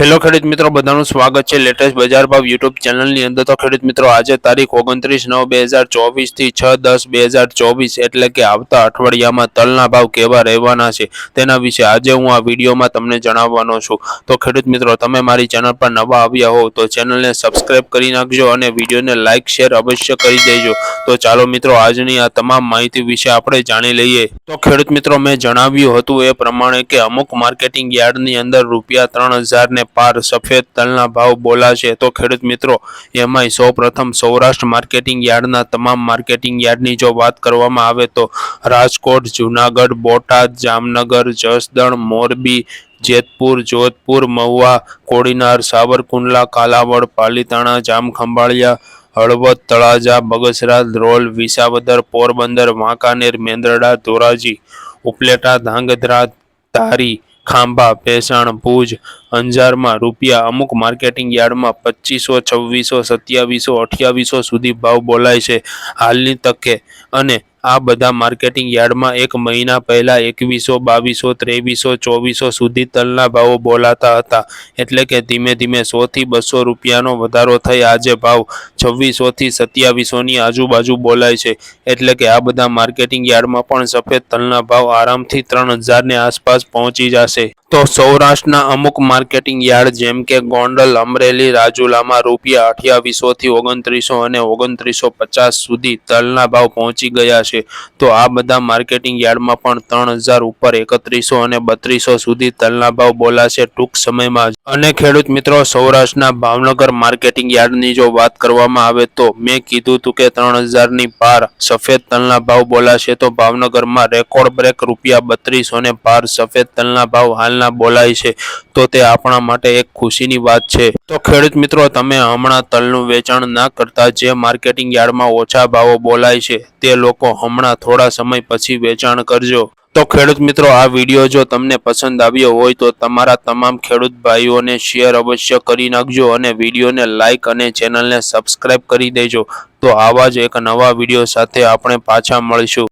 Hello ખેડૂત મિત્રો, બધાનું સ્વાગત છે લેટેસ્ટ બજાર ભાવ યુટ્યુબ ચેનલની અંદર. તો ખેડૂત મિત્રો, આજે તારીખ ઓગણત્રીસ નવ બે હજાર ચોવીસથી છ દસ બે હજાર ચોવીસ એટલે કે આવતા અઠવાડિયામાં તલના ભાવ કેવા રહેવાના છે તેના વિશે આજે હું આ વિડીયોમાં તમને જણાવવાનો છું. તો ખેડૂત મિત્રો, તમે મારી ચેનલ પર નવા આવ્યા હોવ તો ચેનલને સબસ્ક્રાઇબ કરી નાખજો અને વિડીયોને લાઇક, શેર અવશ્ય કરી દેજો. તો ચાલો મિત્રો, આજની આ તમામ માહિતી વિશે આપણે જાણી લઈએ. તો ખેડૂત મિત્રો, મેં જણાવ્યું હતું એ પ્રમાણે કે અમુક માર્કેટિંગ યાર્ડની અંદર રૂપિયા ત્રણ હજારને પાર સફેદ તલના ભાવ બોલાશે તો ખેડૂત મિત્રો, એમાંય સૌ પ્રથમ સૌરાષ્ટ્ર માર્કેટિંગ યાર્ડના તમામ માર્કેટિંગ યાર્ડની જો વાત કરવામાં આવે તો રાજકોટ, જુનાગઢ, બોટાદ, જામનગર, જસદણ, મોરબી, જેતપુર, જોધપુર, મહુવા, કોડીનાર, સાવરકુંડલા, કાલાવડ, પાલીતાણા, જામખંભાળિયા, હળવદ, તળાજા બગસરા ધ્રોલ, વિસાવદર, પોરબંદર, વાંકાનેર, મેંદરડા, ધોરાજી, ઉપલેટા, ધાંગધ્રા, ધારી ખાંભા, ભેસાણ, ભુજ, અંજારમાં રૂપિયા અમુક માર્કેટિંગ યાર્ડમાં પચીસો, છવ્વીસો, સત્યાવીસો, અઠ્યાવીસો સુધી ભાવ બોલાય છે. હાલની તકે અને આ બધા માર્કેટિંગ યાર્ડમાં એક મહિના પહેલાં એકવીસો, બાવીસો, ત્રેવીસો, ચોવીસો સુધી તલના ભાવો બોલાતા હતા. એટલે કે ધીમે ધીમે સોથી બસો રૂપિયાનો વધારો થઈ. આજે ભાવ છવ્વીસોથી સત્યાવીસોની આજુબાજુ બોલાય છે. એટલે કે આ બધા માર્કેટિંગ યાર્ડમાં પણ સફેદ તલના ભાવ આરામથી ત્રણ હજારની આસપાસ પહોંચી જશે. તો સૌરાષ્ટ્રના અમુક માર્કેટિંગ યાર્ડ જેમ કે ગોંડલ, અમરેલી, રાજુલામાં રૂપિયા અઠ્યાવીસોથી ઓગણત્રીસો અને ઓગણત્રીસો પચાસ સુધી તલના ભાવ પહોંચી ગયા છે. તો આ બધા માર્કેટિંગ યાર્ડમાં પણ ત્રણ હજાર ઉપર એકત્રીસો અને બત્રીસો સુધી તલના ભાવ બોલાશે ટૂંક સમયમાં જ. અને ખેડૂત મિત્રો, સૌરાષ્ટ્રના ભાવનગર માર્કેટિંગ યાર્ડની જો વાત કરવામાં આવે તો મેં કીધું હતું કે ત્રણ હજારની પાર સફેદ તલના ભાવ બોલાશે તો ભાવનગરમાં રેકોર્ડ બ્રેક રૂપિયા બત્રીસો ને પાર સફેદ તલના ભાવ હાલના બોલાય છે, તો તે આપણા માટે એક ખુશીની વાત છે. તો ખેડૂત મિત્રો, તમે હમણાં તલનું વેચાણ ના કરતા જે માર્કેટિંગ યાર્ડમાં ઓછા ભાવો બોલાય છે, તે લોકો હમણાં થોડા સમય પછી વેચાણ કરજો. તો ખેડૂત મિત્રો, આ વીડિયો જો તમને પસંદ આવ્યો હોય તો તમારા તમામ ખેડૂત ભાઈઓને શેર અવશ્ય કરી નાખજો અને વિડીયોને લાઇક અને ચેનલને સબસ્ક્રાઇબ કરી દેજો. તો આવા જ એક નવા વીડિયો સાથે આપણે પાછા મળીશું.